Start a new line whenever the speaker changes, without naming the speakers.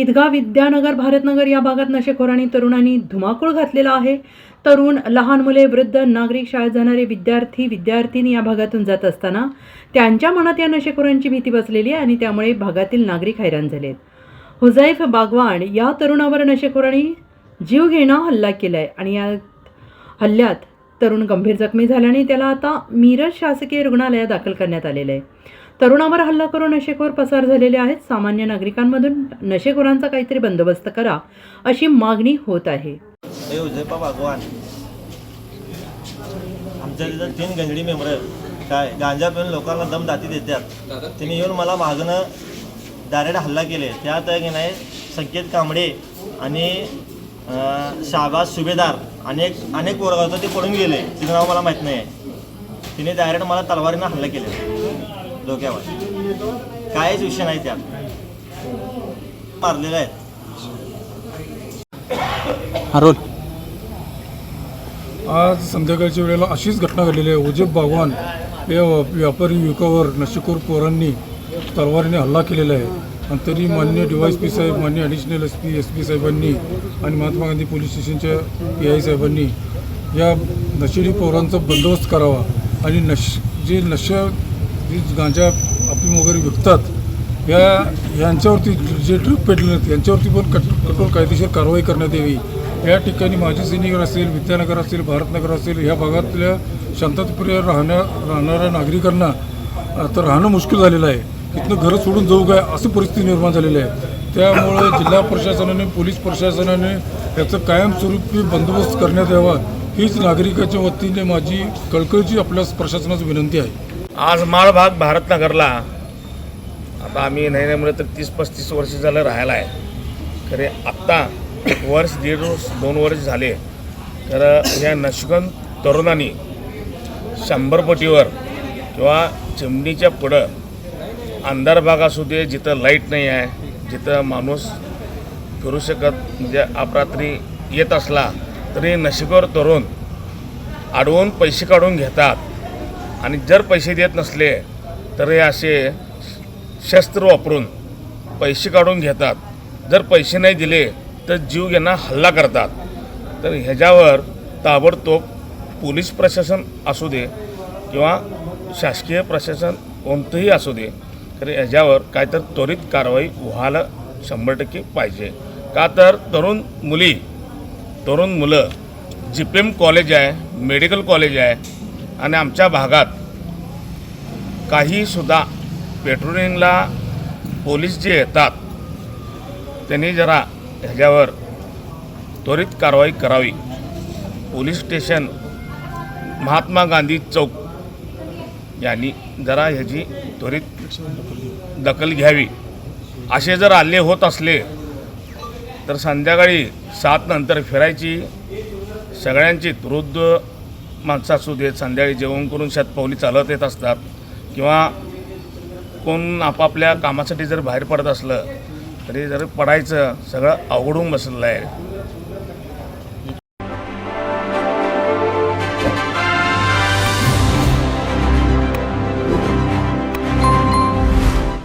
ईदगा विद्यानगर भारतनगर या भागात नशेखोरांनी तरुणांनी धुमाकूळ घातलेला आहे. तरुण लहान मुले वृद्ध नागरिक शाळेत जाणारे विद्यार्थी विद्यार्थिनी या भागातून जात असताना त्यांच्या मनात या नशेखोरांची भीती बसलेली आहे आणि त्यामुळे भागातील नागरिक हैराण झालेत. हुजैफ बागवान या तरुणावर नशेखोरांनी जीव घेणं हल्ला केला आहे आणि या हल्ल्यात तरुण गंभीर जखमी झाल्याने त्याला आता मिरज शासकीय रुग्णालयात दाखल करण्यात आलेलं आहे. तरुणावर हल्ला करून नशेखोर पसार झालेले आहेत. सामान्य नागरिकांमधून नशेखोरांचा काहीतरी बंदोबस्त करा अशी मागणी होत आहे.
उजयपा आमच्या तिथं तीन गंजडी मेंबर काय गांजा पिऊन लोकांना दम दाती देतात. त्यांनी येऊन मला मागणं डायरेक्ट हल्ला केले. त्यात की नाही संकेत कांबडे आणि शाबाज सुभेदार अनेक अनेक पोरगा होतं ते पडून गेले. तिचं नाव मला माहीत नाही आहे तिने डायरेक्ट मला तलवारीनं हल्ला केले डोक्यावर. काहीच विषय नाही त्यात. मारलेले आहेत.
रोल
आज संध्याकाळच्या वेळेला अशीच घटना घडलेली आहे. उजेब बागवान या व्यापारी युवकावर नशेखोर पोरांनी तलवारीने हल्ला केलेला आहे. आणि तरी मान्य डी वाय एस पी साहेब मान्य additional S P S P साहेबांनी आणि महात्मा गांधी पोलीस स्टेशनच्या पी आय साहेबांनी या नशेडी पोरांचा बंदोबस्त करावा. आणि नश जे नशा जी गांजा अफीम वगैरे विकतात. या यांच्यावरती जे ड्रग पेटले आहेत यांच्यावरती पण कठ कठोर कायदेशीर कारवाई करण्यात यावी. या ठिकाणी माजी सैनिक असेल विद्यानगर असेल भारतनगर असेल ह्या भागातल्या शांतताप्रिय राहण्या राहणाऱ्या नागरिकांना आता राहणं मुश्किल झालेलं आहे. तिथनं घरं सोडून जाऊ काय अशी परिस्थिती निर्माण झालेली आहे. त्यामुळे जिल्हा प्रशासनाने पोलीस प्रशासनाने याचं कायमस्वरूपी बंदोबस्त करण्यात यावा. हीच नागरिकाच्या वतीने माझी कळकळीची आपल्या प्रशासनाची विनंती आहे.
आज माळभाग भारतनगरला. आता आम्ही नाही नाही म्हणलं तर तीस पस्तीस वर्ष झालं राहायला आहे. खरे आत्ता वर्ष दीड वर्ष दोन वर्ष झाले. तर या नशगन तरुणांनी शंभर पटीवर किंवा चिमणीच्या पुढं अंधार भाग असू दे जिथं लाइट नाही आहे जिथं माणूस फिरू शकत म्हणजे अपरात्री येत असला तरी नशिकवर तरुण अडवून पैसे काढून घेतात. आणि जर पैसे देत नसले तर हे असे शस्त्र वापरून पैसे काढून घेतात. जर पैसे नाही दिले तर जीव यांना हल्ला करतात. तर ह्याच्यावर ताबडतोब पोलीस प्रशासन असू दे किंवा शासकीय प्रशासन कोणतंही असू दे तर ह्याच्यावर काय तर त्वरित कारवाई व्हायला शंभर टक्के पाहिजे. का तर तरुण मुली तरुण मुलं जी पी एम कॉलेज आहे मेडिकल कॉलेज आहे आणि आमच्या भागात काहीसुद्धा पेट्रोलिंगला पोलीस जे येतात त्यांनी जरा ह्याच्यावर त्वरित कारवाई करावी. पोलीस स्टेशन महात्मा गांधी चौक यांनी जरा ह्याची त्वरित दखल घ्यावी. असे जर आले होत असले तर संध्याकाळी सात नंतर फिरायची सगळ्यांची वृद्ध माणसं असू देत संध्याकाळी जेवण करून शतपावली चालत येत असतात किंवा कोण आपापल्या कामासाठी जर बाहेर पडत असलं तरी जर पडायचं सगळं अवघडून बसलेलं आहे.